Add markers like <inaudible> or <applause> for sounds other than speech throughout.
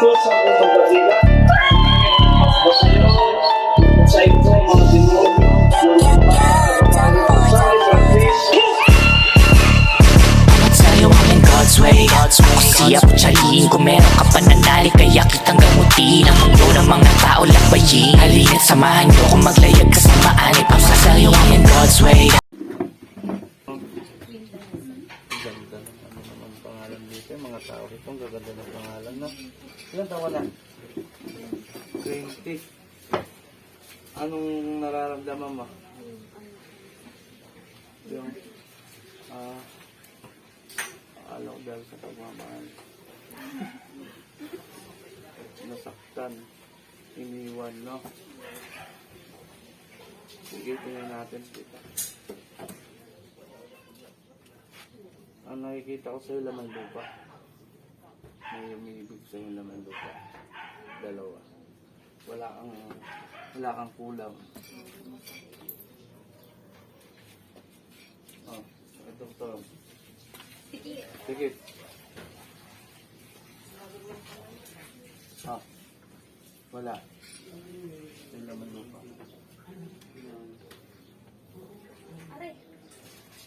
sa unang dakila. Basta yun, sa ito, mga yung sa in God's way. Siya po tsaliin Kung meron ka pananali Kaya kitang gamutin. Ang mundo ng mga tao lakbayin Halina't samahan niyo Kung maglayag kasamaan Ipang sa'yo I'm in God's way Ganda ng ano naman pangalan dito. Yung mga tao rito, ang gaganda ng pangalan, no? Ilan taon na? 20. Anong nararamdaman mo? Yung, ah, alam ko dahil sa pagmamahal. <laughs> Nasaktan. Iniwan, no? Sige, tingnan natin dito. Ang nakikita ko sa'yo laman lupa. May umiibig sa'yo laman lupa. Dalawa. Wala kang, wala kang kulang. Oh, ito to. Sige. Ah, wala. Yung laman lupa.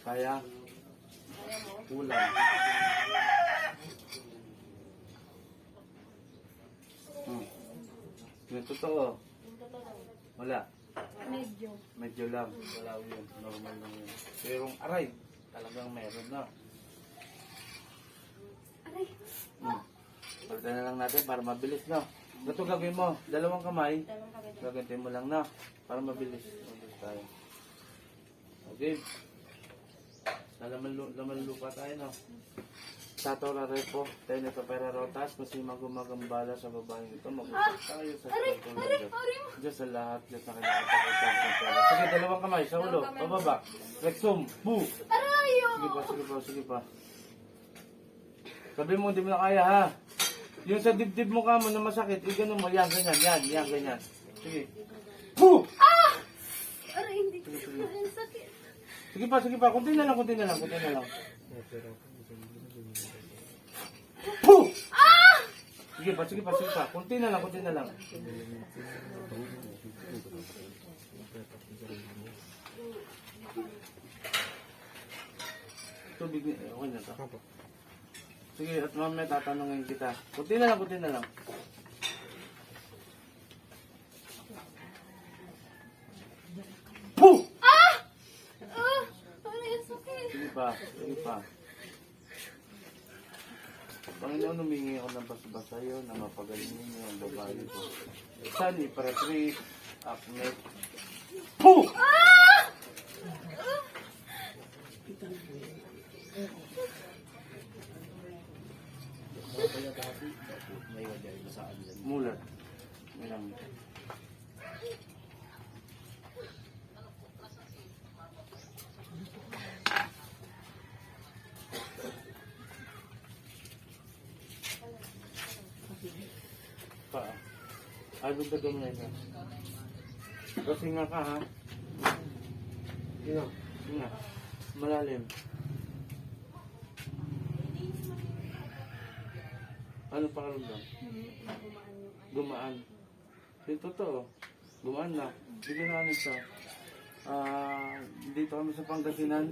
Kaya? Kulang. Yung totoo. Wala. Medyo. Medyo lang. Wala yun. Normal lang yun. Pero yung aray, talagang meron na. Aray. Hmm. Palitan na lang natin para mabilis na. Ito gagawin mo. Dalawang kamay. Dalawang kabit. Gagantin mo lang na. Para mabilis. Mabilis tayo. Okay. Sa laman, lu- laman lupa tayo, no? Sato Rarepo, tayo nito pera rotas, kasi magumagambala sa babaeng ito, mag-usap tayo sa Santo aray, Diyos. Diyos sa lahat, Diyos na kinakapagkita sa pera. Sige, dalawang kamay, sa ulo, pababa. Rexum, bu! Arayo! Sige pa, sige pa, sige pa. Sabi mo, hindi mo na kaya, ha? Yung sa dibdib mo ka mo na masakit, eh, ganun mo, yan, ganyan, yan, yan, ganyan. Sige. Bu! Aray, hindi ko. Ang sakit. Sige pa, sige pa. Kunti na lang, kunti na lang, kunti na lang. Puh! Sige pa, sige pa, sige pa. Kunti na lang, kunti na lang. Tubig ni... Okay na to. Sige, at mamaya tatanungin kita. Kunti na lang, kunti na lang. Puh! Ah! Aray, ang pa, sige pa. Panginoon, humingi ako ng basba sa iyo na mapagalingin niyo ang babae ko. Saan iparatris, aknet. Puh! Mulat. Milang. Ay, dagdagan mo na ito. Kasi nga ka, ha? Ino. Nga. Malalim. Ano pa karamdam? Gumaan. Yung totoo. Gumaan na. Hindi na ano siya. Ah, dito kami sa Pangasinan.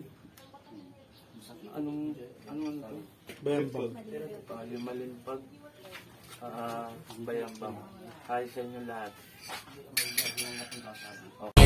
Anong, anong ano to? Bayambang. Malimpag. Ah, bayambang. Hi sa inyo lahat. Okay.